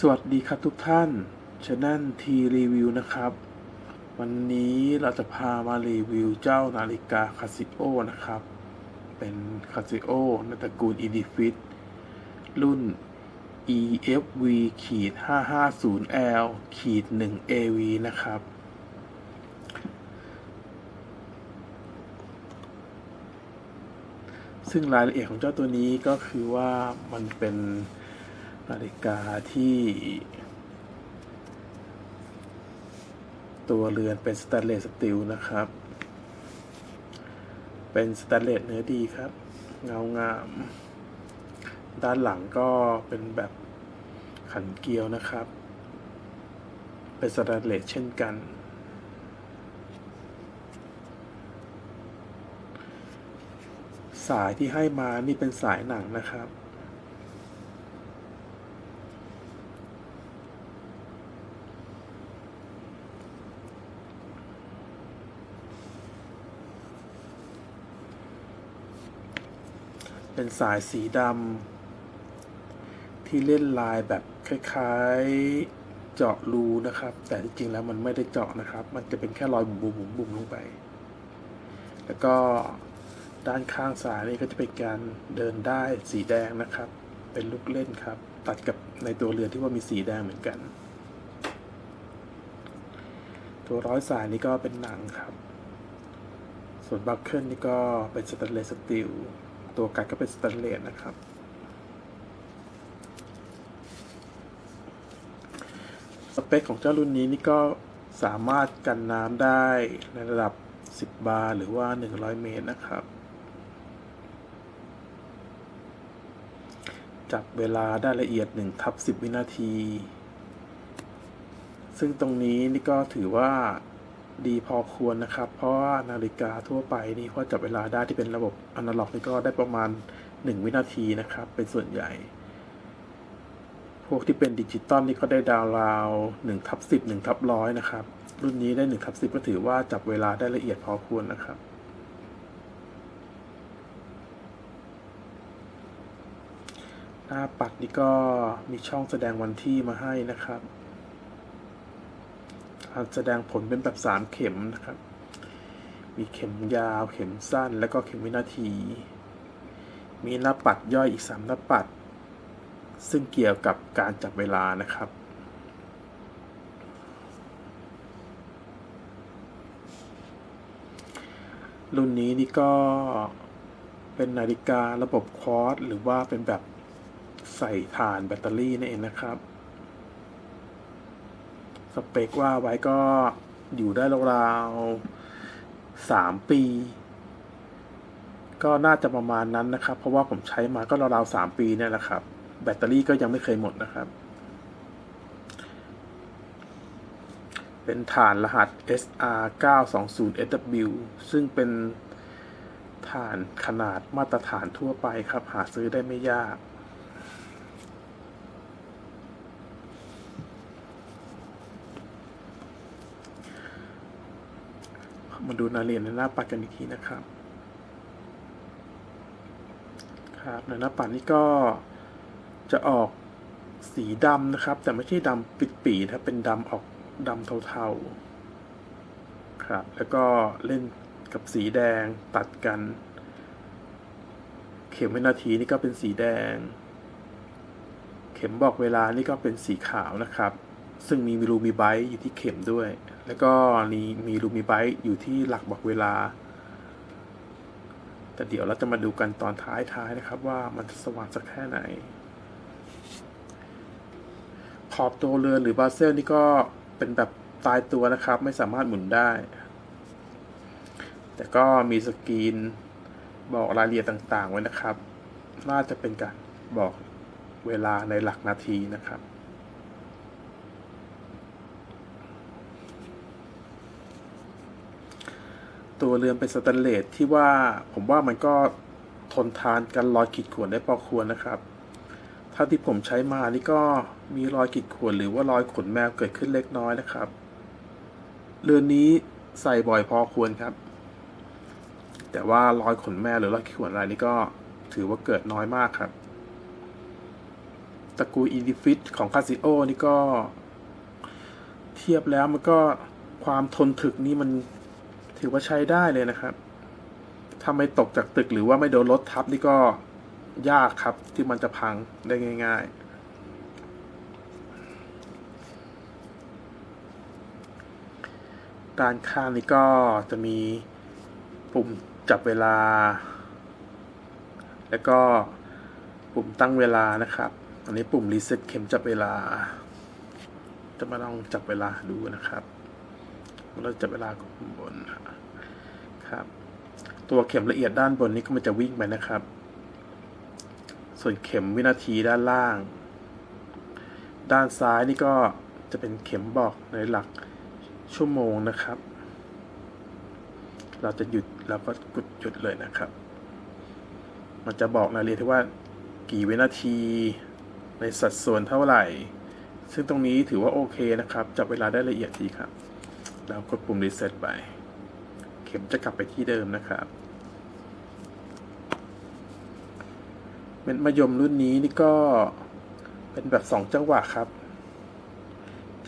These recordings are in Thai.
สวัสดีครับทุกท่านช anel ทีรีวิวนะครับ วันนี้เราจะพามารีวิวเจ้านาฬิกาคาซิโอนะครับ เป็นคาซิโอในตระกูล e d i f i t รุ่น EFV ขีด 550L ขีด 1 AV นะครับ ซึ่งรายละเอียดของเจ้าตัวนี้ก็คือว่ามันเป็น นาฬิกาที่ตัวเรือนเป็นสแตนเลสสตีลนะครับ เป็นสแตนเลสเนื้อดีครับ เงางาม ด้านหลังก็เป็นแบบขันเกลียวนะครับ เป็นสแตนเลสเช่นกัน สายที่ให้มานี่เป็นสายหนังนะครับ เป็นสายสีดำที่เล่นลายแบบคล้ายๆเจาะรูนะครับ แต่จริงๆแล้วมันไม่ได้เจาะนะครับ มันจะเป็นแค่รอยบุ๋มบุ๋มบุ๋มบุ๋มลงไป แล้วก็ด้านข้างสายนี่ก็จะเป็นการเดินได้สีแดงนะครับ เป็นลูกเล่นครับ ตัดกับในตัวเรือที่ว่ามีสีแดงเหมือนกัน ตัวร้อยสายนี่ก็เป็นหนังครับ ส่วนบัคเกิลนี่ก็เป็นสแตนเลสสตีล ตัวกัดก็เป็นสแตนเลสนะครับ สเปคของเจ้ารุ่นนี้นี่ก็สามารถกันน้ำได้ในระดับ 10 บาร์หรือว่า 100 เมตรนะครับ จับเวลาได้ละเอียด1ทับ10 วินาที ซึ่งตรงนี้นี่ก็ถือว่า ดีพอควรนะครับ เพราะว่านาฬิกาทั่วไปนี่ก็จับเวลาได้ที่เป็นระบบอนาล็อกนี่ก็ได้ประมาณ 1 วินาทีนะครับ เป็นส่วนใหญ่ พวกที่เป็นดิจิตอลนี่ก็ได้ดาวราว1ทับ10 1ทับร้อยนะครับ รุ่นนี้ได้1ทับ10ก็ถือว่าจับเวลาได้ละเอียดพอควรนะครับหน้าปัดนี่ก็มีช่องแสดงวันที่มาให้นะครับ แสดงผลเป็นแบบสามเข็มนะครับ มีเข็มยาว เข็มสั้น แล้วก็เข็มวินาที มีหน้าปัดย่อยอีกสามหน้าปัด ซึ่งเกี่ยวกับการจับเวลานะครับรุ่นนี้นี่ก็เป็นนาฬิการะบบควอตหรือว่าเป็นแบบใส่ถ่านแบตเตอรี่นั่นเองนะครับ สเปคว่าไว้ก็อยู่ได้ราวๆสามปี ก็น่าจะประมาณนั้นนะครับ เพราะว่าผมใช้มาก็ราวๆสามปีเนี่ยแหละครับ แบตเตอรี่ก็ยังไม่เคยหมดนะครับ เป็นฐานรหัส SR 920 SW ซึ่งเป็นฐานขนาดมาตรฐานทั่วไปครับ หาซื้อได้ไม่ยาก ดูรายละเอียดในหน้าปัดกันอีกทีนะครับ ครับในหน้าปัดนี้ก็จะออกสีดำนะครับ แต่ไม่ใช่ดำปิดปีนะเป็นดำออกดำเทาๆ ครับ แล้วก็เล่นกับสีแดงตัดกัน เข็มวินาทีนี่ก็เป็นสีแดง เข็มบอกเวลานี่ก็เป็นสีขาวนะครับ ซึ่งมีรูมีไบต์อยู่ที่เข็มด้วย แล้วก็มีมีรูมีไบต์อยู่ที่หลักบอกเวลา แต่เดี๋ยวเราจะมาดูกันตอนท้ายๆนะครับ ว่ามันจะสว่างสักแค่ไหน ขอบตัวเรือนหรือบาเซลนี่ก็เป็นแบบตายตัวนะครับ ไม่สามารถหมุนได้ แต่ก็มีสกรีนบอกรายละเอียดต่างๆไว้นะครับ น่าจะเป็นการบอกเวลาในหลักนาทีนะครับ ตัวเรือนเป็นสแตนเลสที่ว่าผมว่ามันก็ทนทานกันรอยขีดข่วนได้พอควรนะครับถ้าที่ผมใช้มานี่ก็มีรอยขีดข่วนหรือว่ารอยขนแมวเกิดขึ้นเล็กน้อยนะครับ เรือนนี้ใส่บ่อยพอควรครับ แต่ว่ารอยขนแมวหรือรอยขีดข่วนอะไรนี่ก็ถือว่าเกิดน้อยมากครับตระกูล Infinix ของ Casio นี่ก็ เทียบแล้วมันก็ความทนถึกนี่มัน ถือว่าใช้ได้เลยนะครับถ้าไม่ตกจากตึกหรือว่าไม่โดนรถทับนี่ก็ยากครับที่มันจะพังได้ง่าย ๆด้านข้างนี่ก็จะมีปุ่มจับเวลา แล้วก็ปุ่มตั้งเวลานะครับ อันนี้ปุ่มรีเซ็ตเข็มจับเวลา จะมาลองจับเวลาดูนะครับ เราจับเวลากับปุ่มบนครับ ตัวเข็มละเอียดด้านบนนี้ก็มันจะวิ่งไปนะครับ ส่วนเข็มวินาทีด้านล่าง ด้านซ้ายนี่ก็จะเป็นเข็มบอกในหลักชั่วโมงนะครับ เราจะหยุดเราก็กดหยุดเลยนะครับ มันจะบอกรายละเอียดที่ว่ากี่วินาทีในสัดส่วนเท่าไหร่ ซึ่งตรงนี้ถือว่าโอเคนะครับ จับเวลาได้ละเอียดดีครับ แล้วกดปุ่มรีเซ็ตไป เข็มจะกลับไปที่เดิมนะครับเม็ดมะยมรุ่นนี้นี่ก็เป็นแบบสองจังหวะครับ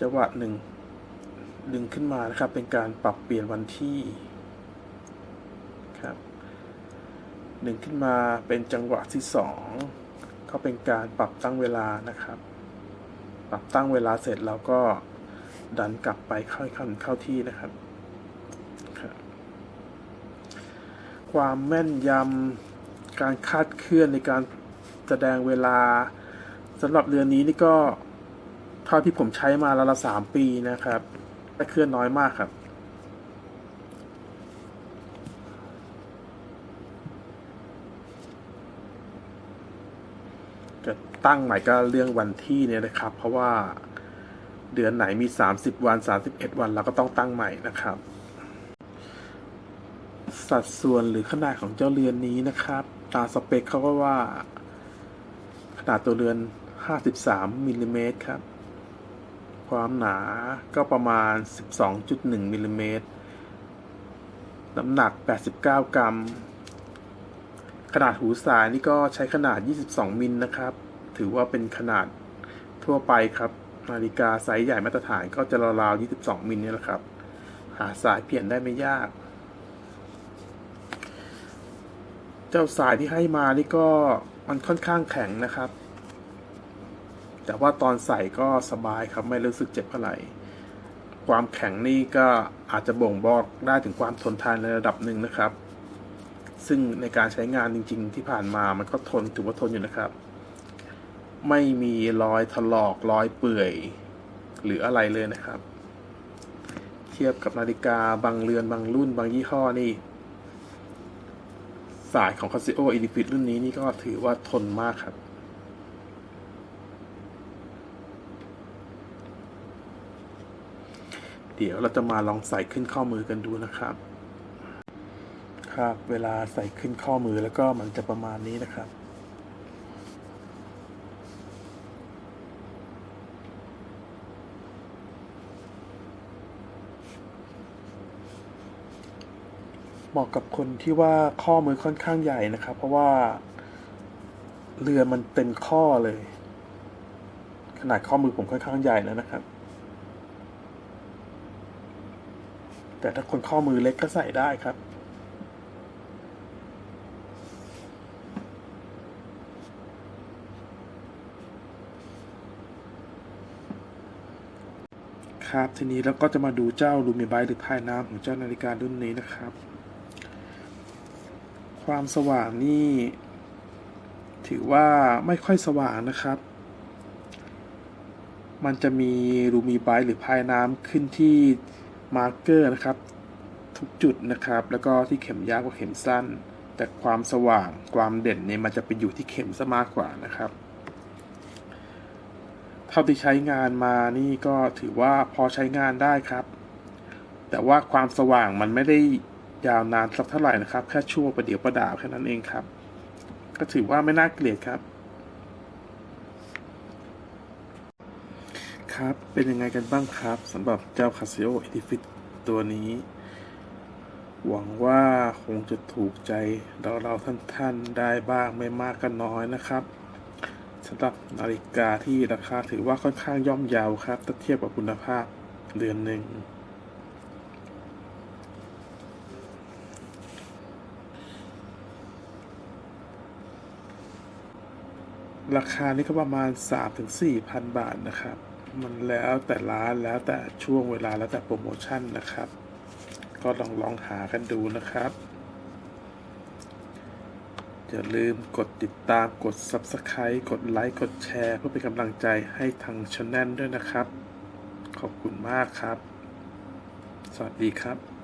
จังหวะหนึ่งดึงขึ้นมานะครับ เป็นการปรับเปลี่ยนวันที่ครับดึงขึ้นมาเป็นจังหวะที่สองก็เป็นการปรับตั้งเวลานะครับ ปรับตั้งเวลาเสร็จเราก็ ดันกลับไปเข้าเข้าเข้าที่นะครับ ความแม่นยำการคาดเคลื่อนในการแสดงเวลาสำหรับเรือนนี้นี่ก็เท่าที่ผมใช้มาแล้วละสามปีนะครับ แต่เคลื่อนน้อยมากครับจะตั้งใหม่ก็เรื่องวันที่เนี่ยนะครับ เพราะว่า เดือนไหนมี 30 วัน 31 วันเราก็ต้องตั้งใหม่นะครับ สัดส่วนหรือขนาดของเจ้าเรือนนี้นะครับ ตามสเปคเขาก็ว่า ขนาดตัวเรือน 53มิลลิเมตรครับ ความหนาก็ประมาณ 12.1มิลลิเมตรน้ำหนัก 89 กรัม ขนาดหูสายนี่ก็ใช้ขนาด 22 มิลนะครับ ถือว่าเป็นขนาดทั่วไปครับ นาฬิกาไซส์ใหญ่มาตรฐานก็จะราวๆ22มิลนี่แหละครับ หาสายเปลี่ยนได้ไม่ยาก เจ้าสายที่ให้มานี่ก็มันค่อนข้างแข็งนะครับ แต่ว่าตอนใส่ก็สบายครับไม่รู้สึกเจ็บเท่าไหร่ความแข็งนี่ก็อาจจะบ่งบอกได้ถึงความทนทานในระดับหนึ่งนะครับ ซึ่งในการใช้งานจริง ๆ ที่ผ่านมามันก็ทนถือว่าทนอยู่นะครับ ไม่มีรอยถลอกรอยเปื่อย หรืออะไรเลยนะครับ เทียบกับนาฬิกาบางเรือนบางรุ่นบางยี่ห้อนี่ สายของ Casio e d i f i t รุ่นนี้นี่ก็ถือว่าทนมากครับ เดี๋ยวเราจะมาลองใส่ขึ้นข้อมือกันดูนะครับ ครับ เวลาใส่ขึ้นข้อมือแล้วก็มันจะประมาณนี้นะครับ เหมาะกับคนที่ว่าข้อมือค่อนข้างใหญ่นะครับ เพราะว่า เรือมันเต็มข้อเลย ขนาดข้อมือผมค่อนข้างใหญ่แล้วนะครับ แต่ถ้าคนข้อมือเล็กก็ใส่ได้ครับครับทีนี้เราก็จะมาดูเจ้าลูมิไบหรือพายน้ำของเจ้านาฬิการุ่นนี้นะครับ ความสว่างนี่ ถือว่าไม่ค่อยสว่างนะครับ มันจะมีรูมีไบหรือพายน้ำขึ้นที่มาร์กเกอร์นะครับ ทุกจุดนะครับ แล้วก็ที่เข็มยาวกว่าเข็มสั้น แต่ความสว่างความเด่นเนี่ยมันจะไปอยู่ที่เข็มซะมากกว่านะครับเท่าที่ใช้งานมานี่ก็ถือว่าพอใช้งานได้ครับ แต่ว่าความสว่างมันไม่ได้ ยาวนานสักเท่าไหร่นะครับ แค่ชั่วประเดี๋ยวประดาวแค่นั้นเองครับ ก็ถือว่าไม่น่าเกลียดครับ ครับเป็นยังไงกันบ้างครับสำหรับเจ้า Casio e d i f i t ตัวนี้ หวังว่าคงจะถูกใจเราเราๆท่านๆได้บ้างไม่มากก็น้อยนะครับสำหรับนาฬิกาที่ราคาถือว่าค่อนข้างย่อมเยาวครับถ้าเทียบกับคุณภาพเรือนหนึ่ง ราคานี้ก็ประมาณ 3-4พันบาทนะครับ มันแล้วแต่ร้านแล้วแต่ช่วงเวลาแล้วแต่โปรโมชั่นนะครับ ก็ลองลองหากันดูนะครับ อย่าลืมกดติดตามกด Subscribe กดไลค์กดแชร์ เพื่อเป็นกำลังใจให้ทางช anel ด้วยนะครับ ขอบคุณมากครับ สวัสดีครับ